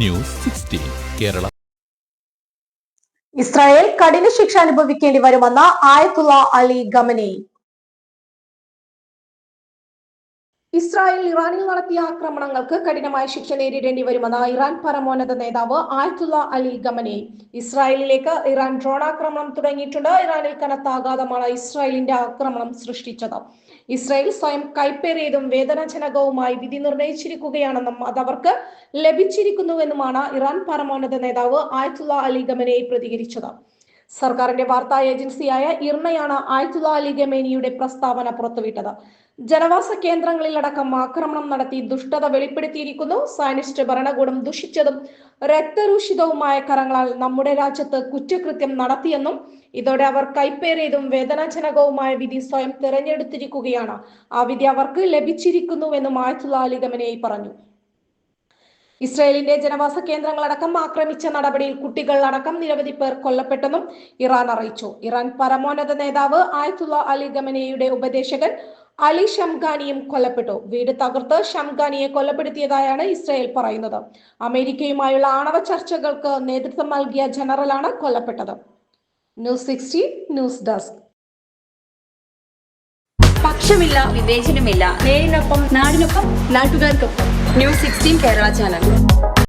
News sixteen Kerala. Israel കഠിന ശിക്ഷ അനുഭവിക്കേണ്ടി വരുമെന്ന് ആയത്തുള്ള അലി ഗമനി ഇസ്രായേൽ ഇറാനിൽ നടത്തിയ ആക്രമണങ്ങൾക്ക് കഠിനമായ ശിക്ഷ നേരിടേണ്ടി വരുമെന്ന് ഇറാൻ പരമോന്നത നേതാവ് ആയത്തുള്ള അലി ഗമനി ഇസ്രായേലിലേക്ക് ഇറാൻ ഡ്രോൺ ആക്രമണം തുടങ്ങിയിട്ടുണ്ട്. ഇറാനിൽ കനത്ത ആഘാതമാണ് ഇസ്രായേലിന്റെ ആക്രമണം സൃഷ്ടിച്ചത്. ഇസ്രായേൽ സ്വയം കൈപ്പേറിയതും വേദനാജനകവുമായി വിധി നിർണയിച്ചിരിക്കുകയാണെന്നും അതവർക്ക് ലഭിച്ചിരിക്കുന്നുവെന്നുമാണ് ഇറാൻ പരമോന്നത നേതാവ് ആയത്തുള്ള അലി ഗമനെ പ്രതികരിച്ചത്. സർക്കാരിന്റെ വാർത്താ ഏജൻസിയായ ഇർണയാണ് ആയത്തുള്ള അലി ഗമേനിയുടെ പ്രസ്താവന പുറത്തുവിട്ടത്. ജനവാസ കേന്ദ്രങ്ങളിലടക്കം ആക്രമണം നടത്തി ദുഷ്ടത വെളിപ്പെടുത്തിയിരിക്കുന്നു. സയനിസ്റ്റ് ഭരണകൂടം ദുഷിച്ചതും രക്തരൂഷിതവുമായ കരങ്ങളാൽ നമ്മുടെ രാജ്യത്ത് കുറ്റകൃത്യം നടത്തിയെന്നും ഇതോടെ അവർ കൈപ്പേറിയതും വേദനാജനകവുമായ വിധി സ്വയം തിരഞ്ഞെടുത്തിരിക്കുകയാണ്. ആ വിധി അവർക്ക് ലഭിച്ചിരിക്കുന്നുവെന്നും ആയത്തുള്ള പറഞ്ഞു. ഇസ്രായേലിന്റെ ജനവാസ കേന്ദ്രങ്ങളടക്കം ആക്രമിച്ച നടപടിയിൽ കുട്ടികൾ അടക്കം നിരവധി പേർ കൊല്ലപ്പെട്ടെന്നും ഇറാൻ അറിയിച്ചു. ഇറാൻ പരമോന്നത നേതാവ് ആയത്തുള്ള അലി ഗമനയുടെ ഉപദേശകൻ അലി ഷംഖാനിയും കൊല്ലപ്പെട്ടു. വീട് തകർത്ത് ഷംഖാനിയെ കൊലപ്പെടുത്തിയതായാണ് ഇസ്രായേൽ പറയുന്നത്. അമേരിക്കയുമായുള്ള ആണവ ചർച്ചകൾക്ക് നേതൃത്വം നൽകിയ ജനറലാണ് കൊല്ലപ്പെട്ടത്. News sixteen news desk. പക്ഷമില്ല വിവേചനമില്ല. നേരിനൊപ്പം നാടിനൊപ്പം നാട്ടുകാർക്കൊപ്പം. News sixteen Kerala channel